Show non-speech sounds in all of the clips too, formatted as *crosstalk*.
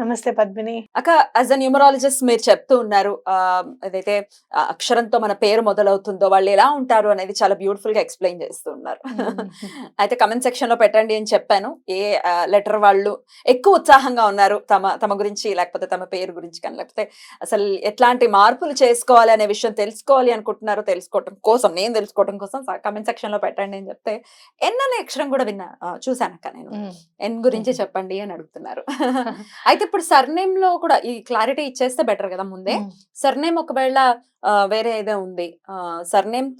నమస్తే పద్మిని. అక్క as a numerologist మీరు చెప్తూ ఉన్నారు ఏదైతే అక్షరంతో మన పేరు మొదలవుతుందో వాళ్ళు ఎలా ఉంటారు అనేది చాలా బ్యూటిఫుల్గా ఎక్స్ప్లెయిన్ చేస్తూ ఉన్నారు. *laughs* అయితే కమెంట్ సెక్షన్లో పెట్టండి అని చెప్పాను. ఏ లెటర్ వాళ్ళు ఎక్కువ ఉత్సాహంగా ఉన్నారు తమ తమ గురించి లేకపోతే తమ పేరు గురించి కానీ లేకపోతే అసలు ఎట్లాంటి మార్పులు చేసుకోవాలి అనే విషయం తెలుసుకోవాలి అనుకుంటున్నారో తెలుసుకోవటం కోసం నేను తెలుసుకోవడం కోసం కమెంట్ సెక్షన్లో పెట్టండి అని చెప్తే ఎన్ అనే అక్షరం కూడా విన్నా చూశానక్క నేను. ఎన్ గురించి చెప్పండి అని అడుగుతున్నారు. అయితే *laughs* ఇప్పుడు సర్నేమ్లో కూడా ఈ క్లారిటీ ఇచ్చేస్తే బెటర్ కదా ముందే. సర్నేమ్ ఒకవేళ వేరే ఏదో ఉంది. సర్నేమ్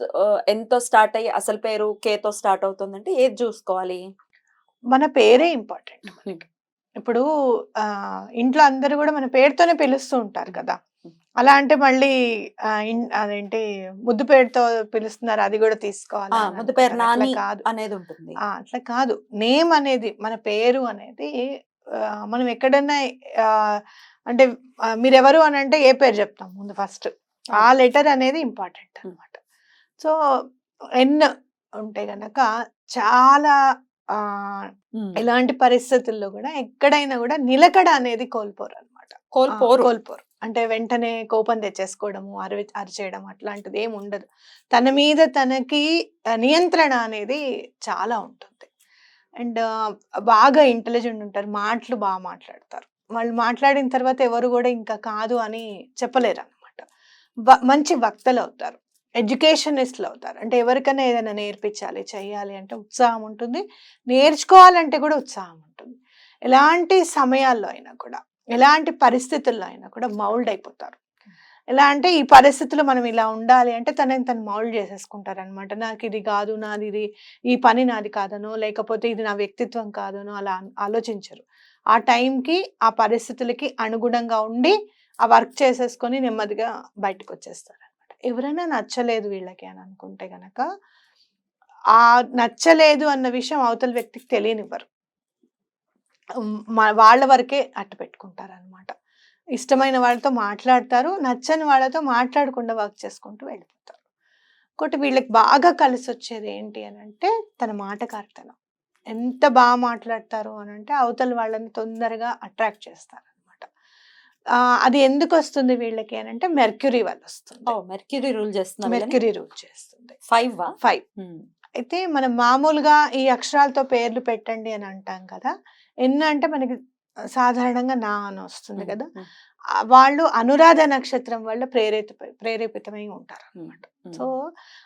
ఎంతో స్టార్ట్ అయ్యి అసలు పేరు కే తో స్టార్ట్ అవుతుందంటే ఏది చూసుకోవాలి? మన పేరే ఇంపార్టెంట్ మనకి. ఇప్పుడు ఇంట్లో అందరూ కూడా మన పేరుతోనే పిలుస్తూ ఉంటారు కదా. అలా అంటే మళ్ళీ అదేంటి ముద్దు పేరుతో పిలుస్తున్నారు అది కూడా తీసుకోవాలి ముద్దు పేరు కాదు. అనేది ఉంటుంది. అట్లా కాదు. నేమ్ అనేది మన పేరు అనేది మనం ఎక్కడన్నా అంటే మీరెవరు అని అంటే ఏ పేరు చెప్తాం ముందు ఫస్ట్. ఆ లెటర్ అనేది ఇంపార్టెంట్ అన్నమాట. సో ఎన్ ఉంటే గనక చాలా. ఎలాంటి పరిస్థితుల్లో కూడా ఎక్కడైనా కూడా నిలకడ అనేది కోల్పోరు అనమాట కోల్పోరు. కోల్పోరు. అంటే వెంటనే కోపం తెచ్చేసుకోవడము అరి అరిచేయడం అట్లాంటిది ఏమి ఉండదు తన మీద తనకి నియంత్రణ అనేది చాలా ఉంటుంది. అండ్ బాగా ఇంటెలిజెంట్ ఉంటారు. మాటలు బాగా మాట్లాడతారు. వాళ్ళు మాట్లాడిన తర్వాత ఎవరు కూడా ఇంకా కాదు అని చెప్పలేరు అనమాట మంచి వక్తలు అవుతారు. ఎడ్యుకేషనిస్ట్లు అవుతారు. అంటే ఎవరికైనా ఏదైనా నేర్పించాలి చేయాలి అంటే ఉత్సాహం ఉంటుంది. నేర్చుకోవాలంటే కూడా ఉత్సాహం ఉంటుంది. ఎలాంటి సమయాల్లో అయినా కూడా ఎలాంటి పరిస్థితుల్లో అయినా కూడా మౌల్డ్ అయిపోతారు. ఎలా అంటే ఈ పరిస్థితులు మనం ఇలా ఉండాలి అంటే తనని తను మౌల్డ్ చేసేసుకుంటారనమాట నాకు ఇది కాదు నాది ఇది ఈ పని నాది కాదనో లేకపోతే ఇది నా వ్యక్తిత్వం కాదనో అలా ఆలోచించరు. ఆ టైంకి ఆ పరిస్థితులకి అనుగుణంగా ఉండి ఆ వర్క్ చేసేసుకొని నెమ్మదిగా బయటకు వచ్చేస్తారు అనమాట ఎవరైనా నచ్చలేదు వీళ్ళకి అని అనుకుంటే గనక ఆ నచ్చలేదు అన్న విషయం అవతల వ్యక్తికి తెలియనివ్వరు. వాళ్ళ వరకే అట్టు పెట్టుకుంటారు అనమాట ఇష్టమైన వాళ్ళతో మాట్లాడతారు నచ్చని వాళ్ళతో మాట్లాడకుండా వర్క్ చేసుకుంటూ వెళ్ళిపోతారు. ఇంకోటి వీళ్ళకి బాగా కలిసి వచ్చేది ఏంటి అని అంటే తన మాటకారితనం. ఎంత బాగా మాట్లాడతారు అని అంటే అవతల వాళ్ళని తొందరగా అట్రాక్ట్ చేస్తారు అనమాట అది ఎందుకు వస్తుంది వీళ్ళకి అని అంటే మెర్క్యూరీ వల్ల వస్తుంది. మెర్క్యూరీ రూల్ చేస్తున్నారు మెర్క్యూరీ రూల్ చేస్తుంది. ఫైవ్. ఫైవ్ అయితే మనం మామూలుగా ఈ అక్షరాలతో పేర్లు పెట్టండి అని అంటాం కదా ఎన్న అంటే మనకి సాధారణంగా నా అని వస్తుంది కదా! వాళ్ళు అనురాధ నక్షత్రం వల్ల ప్రేరేపిత ప్రేరేపితమై ఉంటారు అనమాట సో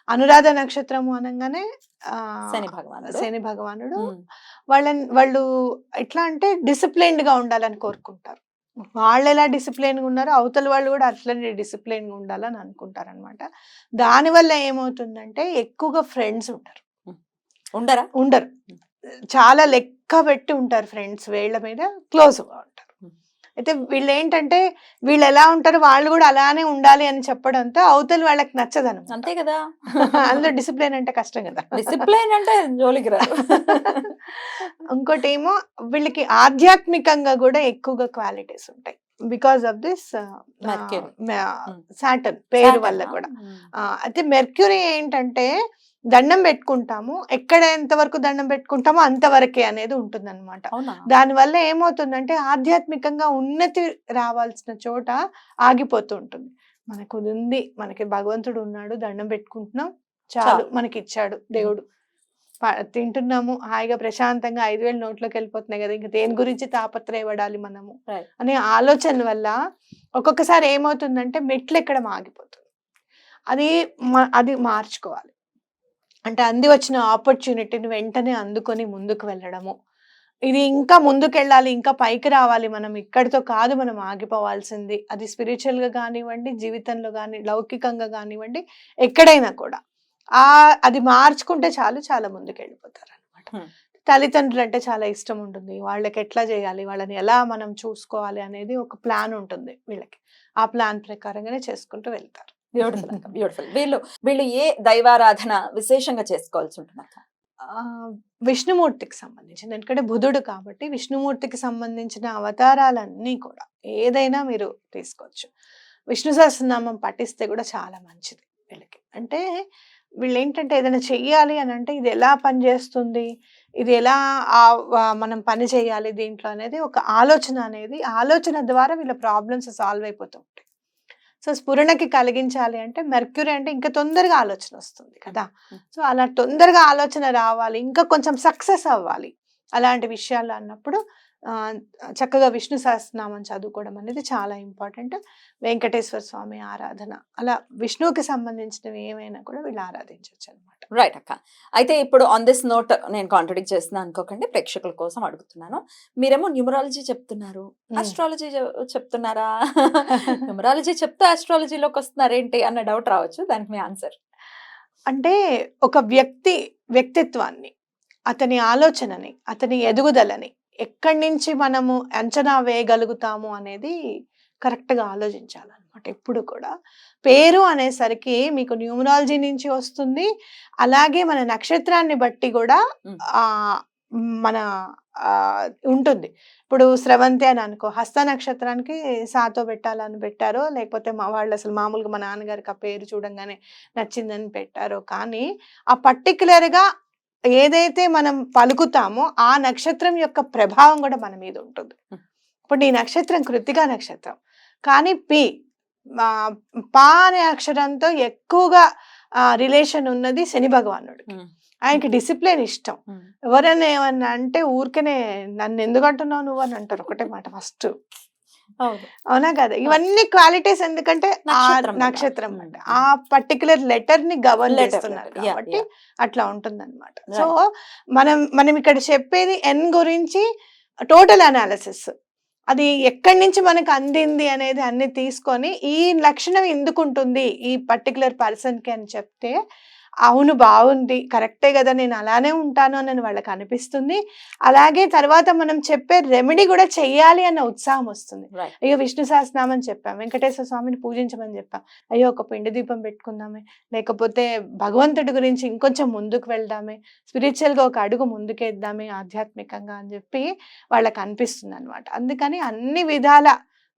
అనురాధ నక్షత్రము అనగానే శని భగవానుడు. శని భగవానుడు వాళ్ళని వాళ్ళు ఎట్లా అంటే డిసిప్లైన్డ్గా ఉండాలని కోరుకుంటారు. వాళ్ళు ఎలా డిసిప్లైన్గా ఉన్నారో అవతల వాళ్ళు కూడా అట్లనే డిసిప్లైన్గా ఉండాలని అనుకుంటారు అనమాట దానివల్ల ఏమవుతుందంటే ఎక్కువగా ఫ్రెండ్స్ ఉంటారు. ఉండరా? ఉండరు. చాలా లెక్క పెట్టి ఉంటారు ఫ్రెండ్స్ వీళ్ళ మీద క్లోజ్గా ఉంటారు. అయితే వీళ్ళు ఏంటంటే వీళ్ళు ఎలా ఉంటారు వాళ్ళు కూడా అలానే ఉండాలి అని చెప్పడంతో అవతల వాళ్ళకి నచ్చదను అంతే కదా. *laughs* అందులో డిసిప్లిన్ అంటే కష్టం కదా. డిసిప్లైన్ అంటే జోలికి రాదు *laughs* ఇంకోటి ఏమో వీళ్ళకి ఆధ్యాత్మికంగా కూడా ఎక్కువగా క్వాలిటీస్ ఉంటాయి. Because of this. సాటర్న్ పేరు వల్ల? కూడా. అయితే మెర్క్యూరీ ఏంటంటే దండం పెట్టుకుంటాము. ఎక్కడ ఎంతవరకు దండం పెట్టుకుంటామో అంతవరకే అనేది ఉంటుంది అనమాట దానివల్ల ఏమవుతుందంటే ఆధ్యాత్మికంగా ఉన్నతి రావాల్సిన చోట ఆగిపోతూ ఉంటుంది. మనకు ఉంది మనకి భగవంతుడు ఉన్నాడు దండం పెట్టుకుంటున్నాం చాలు. మనకి ఇచ్చాడు దేవుడు. తింటున్నాము హాయిగా ప్రశాంతంగా ఐదు వేలు నోట్లోకి వెళ్ళిపోతున్నాయి కదా ఇంకా దేని గురించి తాపత్రయపడాలి మనము. అనే ఆలోచన వల్ల ఒక్కొక్కసారి ఏమవుతుందంటే మెట్లు ఎక్కడం ఆగిపోతుంది. అది అది మార్చుకోవాలి. అంటే అంది వచ్చిన ఆపర్చునిటీని వెంటనే అందుకొని ముందుకు వెళ్ళడము. ఇది ఇంకా ముందుకు వెళ్ళాలి ఇంకా పైకి రావాలి మనం ఇక్కడితో కాదు మనం ఆగిపోవాల్సింది. అది spiritual గా కానివ్వండి జీవితంలో కానీ లౌకికంగా కానివ్వండి ఎక్కడైనా కూడా. ఆ అది మార్చుకుంటే చాలు చాలా ముందుకు వెళ్ళిపోతారు అనమాట. తల్లిదండ్రులు అంటే చాలా ఇష్టం ఉంటుంది. వాళ్ళకి ఎట్లా చేయాలి వాళ్ళని ఎలా మనం చూసుకోవాలి అనేది ఒక ప్లాన్ ఉంటుంది వీళ్ళకి. ఆ ప్లాన్ ప్రకారంగానే చేసుకుంటూ వెళ్తారు. బ్యూటిఫుల్ బ్యూటిఫుల్ వీళ్ళు వీళ్ళు ఏ దైవారాధన విశేషంగా చేసుకోవాల్సి ఉంటుంది అక్క? విష్ణుమూర్తికి సంబంధించింది. ఎందుకంటే బుధుడు కాబట్టి విష్ణుమూర్తికి సంబంధించిన అవతారాలన్నీ కూడా ఏదైనా మీరు తీసుకోవచ్చు. విష్ణు సహస్రనామం పఠిస్తే కూడా చాలా మంచిది వీళ్ళకి. అంటే వీళ్ళు ఏంటంటే ఏదైనా చెయ్యాలి అని అంటే ఇది ఎలా పనిచేస్తుంది ఇది ఎలా ఆ మనం పని చేయాలి దీంట్లో అనేది ఒక ఆలోచన అనేది ఆలోచన ద్వారా వీళ్ళ ప్రాబ్లమ్స్ సాల్వ్ అయిపోతూ ఉంటాయి. సో స్ఫురణకి కలిగించాలి అంటే మెర్క్యూరీ అంటే ఇంకా తొందరగా ఆలోచన వస్తుంది కదా. సో అలా తొందరగా ఆలోచన రావాలి ఇంకా కొంచెం సక్సెస్ అవ్వాలి అలాంటి విషయాలు అన్నప్పుడు చక్కగా విష్ణు సహస్రనామం చదువుకోవడం అనేది చాలా ఇంపార్టెంట్. వెంకటేశ్వర స్వామి ఆరాధన. అలా విష్ణువుకి సంబంధించినవి ఏమైనా కూడా వీళ్ళు ఆరాధించవచ్చు అనమాట రైట్ అక్క. అయితే ఇప్పుడు ఆన్ దిస్ నోట్ నేను కాంట్రడిక్ట్ చేస్తున్నాను అనుకోకండి ప్రేక్షకుల కోసం అడుగుతున్నాను. మీరేమో న్యూమరాలజీ చెప్తున్నారు. ఆస్ట్రాలజీ చెప్తున్నారా? *laughs* న్యూమరాలజీ చెప్తే ఆస్ట్రాలజీలోకి వస్తున్నారేంటి అన్న డౌట్ రావచ్చు. దానికి మీ ఆన్సర్ అంటే ఒక వ్యక్తి వ్యక్తిత్వాన్ని అతని ఆలోచనని అతని ఎదుగుదలని ఎక్కడి నుంచి మనము అంచనా వేయగలుగుతాము అనేది కరెక్ట్గా ఆలోచించాలన్నమాట ఎప్పుడు కూడా. పేరు అనేసరికి మీకు న్యూమరాలజీ నుంచి వస్తుంది. అలాగే మన నక్షత్రాన్ని బట్టి కూడా మన ఉంటుంది. ఇప్పుడు స్రవంతి అని అనుకో హస్త నక్షత్రానికి సాతో పెట్టాలని పెట్టారో లేకపోతే మా వాళ్ళు అసలు మామూలుగా మా నాన్నగారికి ఆ పేరు చూడంగానే నచ్చిందని పెట్టారో కానీ ఆ particular గా ఏదైతే మనం పలుకుతామో ఆ నక్షత్రం యొక్క ప్రభావం కూడా మన మీద ఉంటుంది. ఇప్పుడు నీ నక్షత్రం కృతికా నక్షత్రం. కానీ పి పా అనే అక్షరంతో ఎక్కువగా రిలేషన్ ఉన్నది శని భగవానుడికి. ఆయనకి డిసిప్లిన్ ఇష్టం. ఎవరైనా ఏమన్నా అంటే ఊరికనే నన్ను ఎందుకు అంటున్నావు నువ్వు అని అంటారు. ఒకటే మాట ఫస్ట్. అవును. కదా. ఇవన్నీ క్వాలిటీస్ ఎందుకంటే నక్షత్రం. అంటే. ఆ పర్టికులర్ లెటర్ని గవర్న్ చేస్తున్నారు కాబట్టి. అట్లా ఉంటుందన్నమాట. సో మనం మనం ఇక్కడ చెప్పేది ఎన్ గురించి టోటల్ అనాలిసిస్ అది ఎక్కడి నుంచి మనకు అందింది అనేది అన్ని తీసుకొని ఈ లక్షణం ఎందుకు ఉంటుంది ఈ పర్టికులర్ పర్సన్కి అని చెప్తే అవును బాగుంది. కరెక్టే కదా నేను అలానే ఉంటాను అని వాళ్ళకి అనిపిస్తుంది. అలాగే తర్వాత మనం చెప్పే రెమెడీ కూడా చెయ్యాలి అన్న ఉత్సాహం వస్తుంది. అయ్యో విష్ణు సహస్రనామం చెప్పాం వెంకటేశ్వర స్వామిని పూజించమని చెప్పాం. అయ్యో ఒక పిండి దీపం పెట్టుకుందామే లేకపోతే భగవంతుడి గురించి ఇంకొంచెం ముందుకు వెళ్దామే స్పిరిచువల్గా ఒక అడుగు ముందుకేద్దామే ఆధ్యాత్మికంగా అని చెప్పి వాళ్ళకి అనిపిస్తుంది అనమాట అందుకని అన్ని విధాల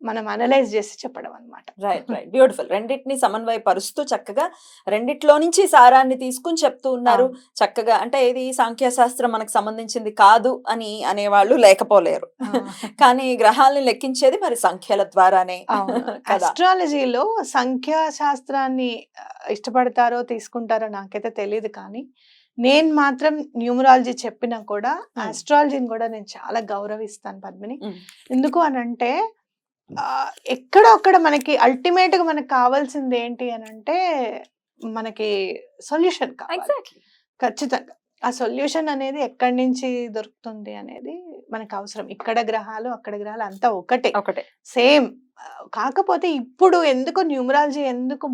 మనం అనలైజ్ చేసి చెప్పడం అనమాట రైట్ రైట్ బ్యూటిఫుల్ రెండింటిని సమన్వయపరుస్తూ చక్కగా రెండిట్లో నుంచి సారాన్ని తీసుకుని చెప్తూ ఉన్నారు. చక్కగా అంటే ఇది సాంఖ్యశాస్త్రం మనకు సంబంధించింది కాదు అని అనేవాళ్ళు లేకపోలేరు. *laughs* కానీ గ్రహాలని లెక్కించేది మరి సంఖ్యల ద్వారానే. అస్ట్రాలజీలో *laughs* సంఖ్యా శాస్త్రాన్ని ఆ, ఇష్టపడతారో తీసుకుంటారో నాకైతే తెలియదు కానీ నేను మాత్రం న్యూమరాలజీ చెప్పినా కూడా. ఆస్ట్రాలజీని కూడా నేను చాలా గౌరవిస్తాను పద్మిని. ఎందుకు అని అంటే ఎక్కడో అక్కడ మనకి అల్టిమేట్గా మనకి కావాల్సింది ఏంటి అని అంటే మనకి సొల్యూషన్ ఖచ్చితంగా. ఆ సొల్యూషన్ అనేది ఎక్కడి నుంచి దొరుకుతుంది అనేది మనకు అవసరం. ఇక్కడ గ్రహాలు అక్కడ గ్రహాలు అంతా ఒకటే. ఒకటే. సేమ్ కాకపోతే ఇప్పుడు ఎందుకు న్యూమరాలజీ ఎందుకు